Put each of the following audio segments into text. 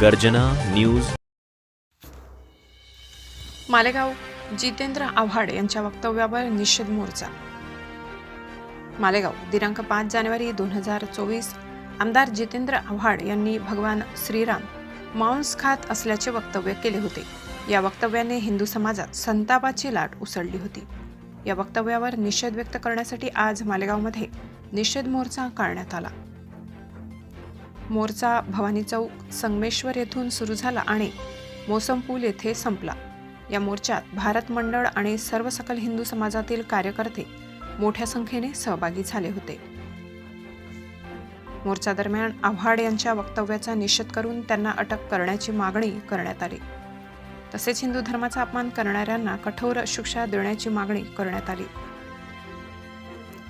गर्जना न्यूज. मालेगाव जितेंद्र आव्हाड यांच्या वक्तव्यावर निषेध मोर्चा. मालेगाव दिनांक पाच जानेवारी दोन हजार चोवीस आमदार जितेंद्र आव्हाड यांनी भगवान श्रीराम मांस खात असल्याचे वक्तव्य केले होते. या वक्तव्याने हिंदू समाजात संतापाची लाट उसळली होती. या वक्तव्यावर निषेध व्यक्त करण्यासाठी आज मालेगावमध्ये निषेध मोर्चा काढण्यात आला. मोर्चा भवानी चौक संगमेश्वर येथून सुरू झाला आणि मोसम पूल येथे संपला. या मोर्चात भारत मंडळ आणि सर्व सकल हिंदू समाजातील कार्यकर्ते मोठ्या संख्येने सहभागी झाले होते. मोर्चा दरम्यान आव्हाड यांच्या वक्तव्याचा निषेध करून त्यांना अटक करण्याची मागणी करण्यात आली. तसेच हिंदू धर्माचा अपमान करणाऱ्यांना कठोर शिक्षा देण्याची मागणी करण्यात आली.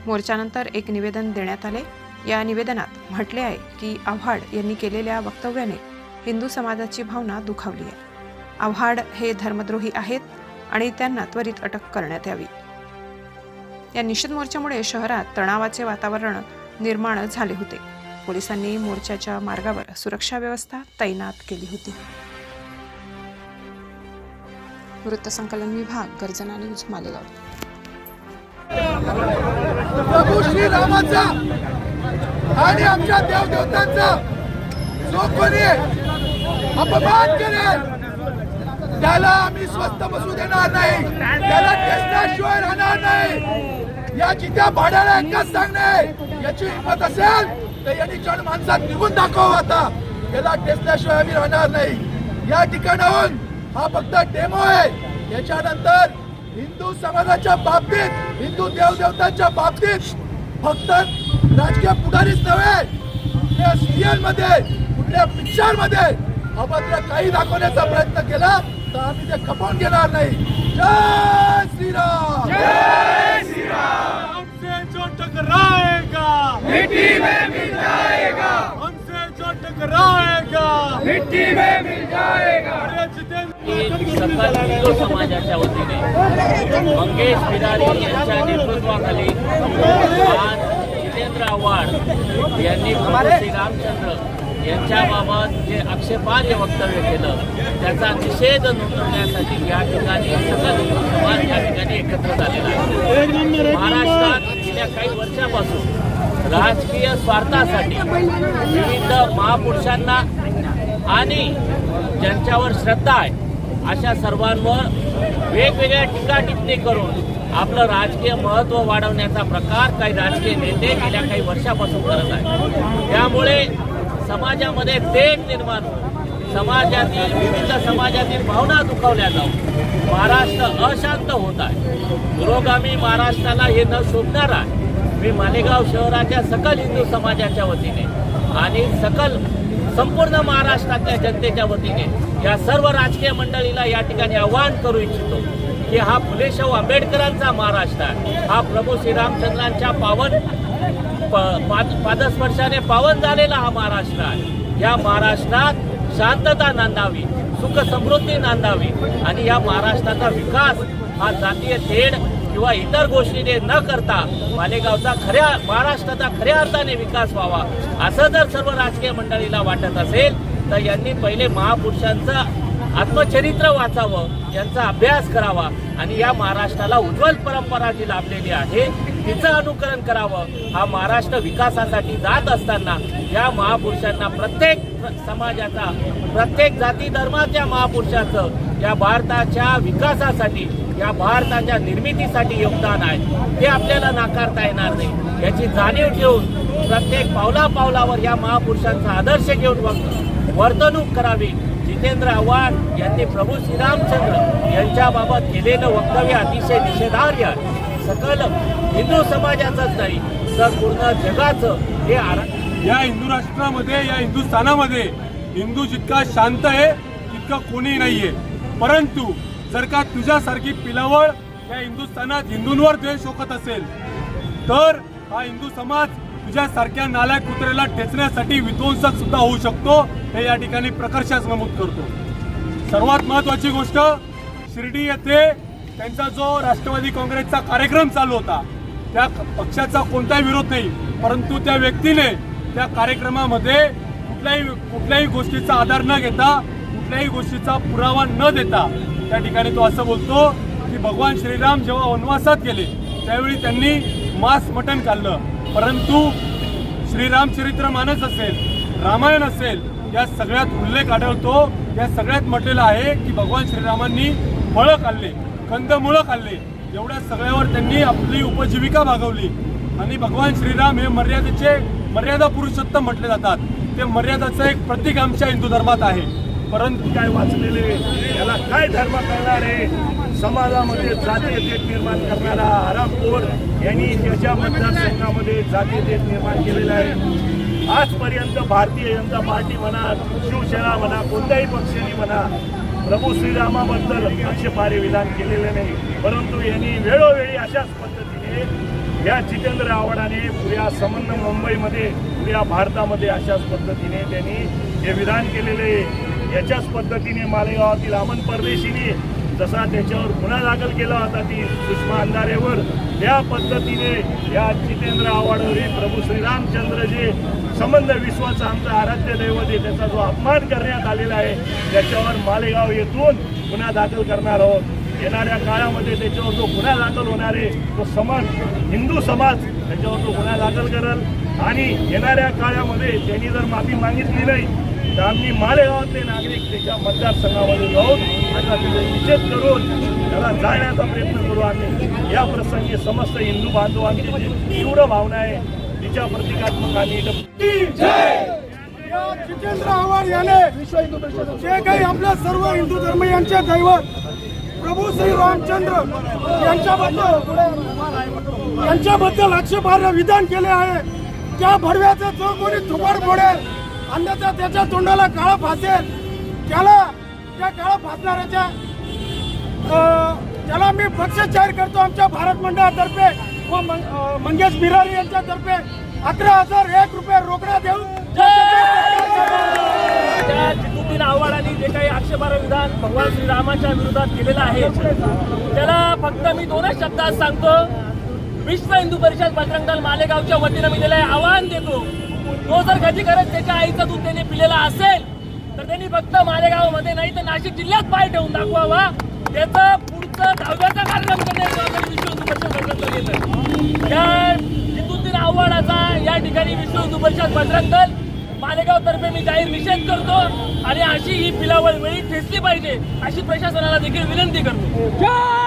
मोर्चानंतर एक निवेदन देण्यात आले. या निवेदनात म्हटले आहे की आव्हाड यांनी केलेल्या वक्तव्याने हिंदू समाजाची भावना दुखावली आहे. आव्हाड हे धर्मद्रोही आहेत आणि त्यांना त्वरित अटक करण्यात यावी. या निषेध मोर्चामुळे शहरात तणावाचे वातावरण निर्माण झाले होते. पोलिसांनी मोर्चाच्या मार्गावर सुरक्षा व्यवस्था तैनात केली होती. वृत्तसंकलन विभाग गर्जना न्यूज मालेगाव. आणि आमच्या देवदेवतांचा जो कोणी अपमान करेल त्याला आम्ही स्वस्त बसू देणार नाही. त्याला टेस्टाशिवाय राहणार नाही. या त्या भाड्याला एकच सांगणे याची हिंमत असेल तर यांनी जण माणसात निघून दाखव आता. याला टेस्टाशिवाय आम्ही राहणार नाही. या ठिकाणाहून हा फक्त डेमो आहे. याच्यानंतर हिंदू समाजाच्या बाबतीत हिंदू देवदेवतांच्या बाबतीत फक्त राजकीय पुढारीच नव्हे कुठल्या सिरियल मध्ये कुठल्या पिक्चर मध्ये अभद्र काही दाखवण्याचा प्रयत्न केला तर आम्ही ते खपवून घेणार नाही. जय श्रीराम! हमसे जो टकराएगा मिट्टी में मिल जाएगा। हमसे जो टकराएगा मिट्टी में मिल जाएगा। अरे जितेंद्र सकल हिंदू समाजाच्या वतीने मंगेश बिरारी यांच्या नेतृत्वाखाली आज जितेंद्र आव्हाड यांनी श्री रामचंद्र यांच्याबाबत जे आक्षेपार्ह वक्तव्य केलं त्याचा निषेध नोंदवण्यासाठी या ठिकाणी सकल समाज या ठिकाणी एकत्र झालेला आहे. महाराष्ट्रात गेल्या काही वर्षापासून राजकीय स्वार्थासाठी विविध महापुरुषांना आणि ज्यांच्यावर श्रद्धा आहे अशा सर्वांवर वेगवेगळ्या टीका टिप्पणी करून आपलं राजकीय महत्त्व वाढवण्याचा प्रकार काही राजकीय नेते गेल्या काही वर्षापासून करत आहेत. त्यामुळे समाजामध्ये तेढ निर्माण समाजातील विविध समाजातील भावना दुखावल्या जाऊन महाराष्ट्र अशांत होत आहे. पुरोगामी महाराष्ट्राला हे न शोभणार आहे. मी मालेगाव शहराच्या सकल हिंदू समाजाच्या वतीने आणि सकल संपूर्ण महाराष्ट्रातल्या जनतेच्या वतीने या सर्व राजकीय मंडळीला या ठिकाणी आवाहन करू इच्छितो. की हा फुलेशाहू आंबेडकरांचा महाराष्ट्र आहे. हा प्रभू श्रीरामचंद्रांच्या पावन प- पादस्पर्शाने पावन झालेला हा महाराष्ट्र आहे. या महाराष्ट्रात शांतता नांदावी सुख समृद्धी नांदावी आणि या महाराष्ट्राचा विकास हा जातीय थेड किंवा इतर गोष्टीने न करता मालेगावचा खऱ्या महाराष्ट्राचा खऱ्या अर्थाने विकास व्हावा असं जर सर्व राजकीय मंडळीला वाटत असेल तर यांनी पहिले महापुरुषांचा आत्मचरित्र वाचावं यांचा अभ्यास करावा आणि या महाराष्ट्राला उज्ज्वल परंपरा जी लाभलेली आहे तिचं अनुकरण करावं. हा महाराष्ट्र विकासासाठी जात असताना या महापुरुषांना प्रत्येक समाजाचा प्रत्येक जाती धर्माच्या महापुरुषाचं या भारताच्या विकासासाठी या भारताच्या निर्मितीसाठी योगदान आहे. ते आपल्याला नाकारता येणार नाही. याची जाणीव ठेवून प्रत्येक पावला पावलावर या महापुरुषांचा आदर्श घेऊन वर्तणूक करावी. जितेंद्र आव्हाड यांनी प्रभू श्रीरामचंद्र यांच्याबाबत केलेलं वक्तव्य अतिशय निषेधार्ह सकल हिंदू समाजाचंच नाही तर पूर्ण जगाचं हे आरा या हिंदू राष्ट्रामध्ये या हिंदुस्थानामध्ये हिंदू जितका शांत आहे तितकं कोणी नाहीये. परंतु जर का तुझ्यासारखी पिलावळ या हिंदुस्थानात हिंदूंवर द्वेष शोकत असेल तर हा हिंदू समाज तुझ्यासारख्या नाल्या कुत्र्याला ठेचण्यासाठी विध्वंसक सुद्धा होऊ शकतो हे या ठिकाणी प्रकर्षाच नमूद करतो. सर्वात महत्वाची गोष्ट शिर्डी येथे त्यांचा जो राष्ट्रवादी काँग्रेसचा कार्यक्रम चालू होता त्या पक्षाचा कोणताही विरोध नाही परंतु त्या व्यक्तीने त्या कार्यक्रमामध्ये कुठल्याही कुठल्याही गोष्टीचा आधार न घेता कुठल्याही गोष्टीचा पुरावा न देता त्या ठिकाणी तो असं बोलतो की भगवान श्रीराम जेव्हा वनवासात गेले त्यावेळी त्यांनी मांस मटण खाल्लं. परंतु श्रीरामचरित्र मानस असेल रामायण असेल या सगळ्यात उल्लेख आढळतो या सगळ्यात म्हटलेलं आहे की भगवान श्रीरामांनी फळं खाल्ले कंदमुळं खाल्ले एवढ्या सगळ्यावर त्यांनी आपली उपजीविका भागवली. आणि भगवान श्रीराम हे मर्यादेचे मर्यादा पुरुषोत्तम म्हटले जातात. ते मर्यादाचं एक प्रतीक आमच्या हिंदू धर्मात आहे. परंतु काय वाचलेले याला काय धर्म करणार आहे? समाजामध्ये जातीयतेत निर्माण करणारा हरामखोर यांनी त्याच्या मतदारसंघामध्ये जातीयतेत निर्माण केलेला आहे. आजपर्यंत भारतीय जनता पार्टी म्हणा शिवसेना म्हणा कोणत्याही पक्षाने म्हणा प्रभू श्रीरामाबद्दल आक्षेपार्ह विधान केलेले नाही. परंतु यांनी वेळोवेळी अशाच पद्धतीने या जितेंद्र आव्हाडाने पुऱ्या संबंध मुंबईमध्ये पुऱ्या भारतामध्ये अशाच पद्धतीने त्यांनी हे विधान केलेले आहे. याच्याच पद्धतीने मालेगावातील अमन परदेशीने जसा त्याच्यावर गुन्हा दाखल केला होता ती सुषमा अंधारेवर त्या पद्धतीने या जितेंद्र आव्हाडवर प्रभू श्रीरामचंद्र जे संबंध विश्वाचा आमचा आराध्य दैवत आहे त्याचा जो अपमान करण्यात आलेला आहे त्याच्यावर मालेगाव येथून गुन्हा दाखल करणार आहोत. येणाऱ्या काळामध्ये त्याच्यावर जो गुन्हा दाखल होणार आहे तो समाज हिंदू समाज त्याच्यावर तो गुन्हा दाखल करेल. आणि येणाऱ्या काळामध्ये त्यांनी जर माफी मागितली नाही तर आम्ही मालेगावातले नागरिक त्याच्या मतदारसंघामध्ये जाऊन आता तिथे निषेध करून त्याला जाळण्याचा प्रयत्न करू आम्ही. या प्रसंगी समस्त हिंदू बांधवांची जी तीव्र भावना आहे तिच्या प्रतिकात्मक आम्ही जितेंद्र आव्हाड याने जे काही आपल्या सर्व हिंदू धर्म यांच्या दैवत प्रभू श्री रामचंद्र यांच्याबद्दल यांच्याबद्दल आक्षेपार्ह विधान केले आहे. त्या भडव्याचा जो कोणी थुबाड फोडेल. अन्यथा त्याच्या तोंडाला काळा फासेल. त्याला त्या काळा फासणाऱ्याच्या त्याला मी बक्षीस जाहीर करतो आमच्या भारत मंडळातर्फे व मंगेश बिरारी यांच्यातर्फे अकरा हजार एक रुपये रोकडा देऊन जितुद्दीन आव्हाडांनी जे काही आक्षेपार्ह विधान भगवान श्रीरामाच्या विरोधात केलेलं आहे त्याला फक्त मी दोनच शब्दात सांगतो. विश्व हिंदू परिषद बजरंग दल मालेगावच्या वतीनं मी त्याला आवाहन देतो. तो जर कधी खरंच त्याच्या आईचं दूध त्याने पिलेला असेल तर त्यांनी फक्त मालेगावमध्ये नाही तर नाशिक जिल्ह्यात पाय ठेवून दाखवावा. त्याचं पुढचं दहाव्याचा कार्यक्रम करण्याची विश्व हिंदू परिषद आव्हाडाचा या ठिकाणी विश्व हिंदू परिषद बजरंग मालेगावतर्फे मालेगाव तर्फे मी जाहीर निषेध करतो आणि अशी ही पिलावळ वेळी ठेचली पाहिजे अशी प्रशासनाला देखील विनंती करतो.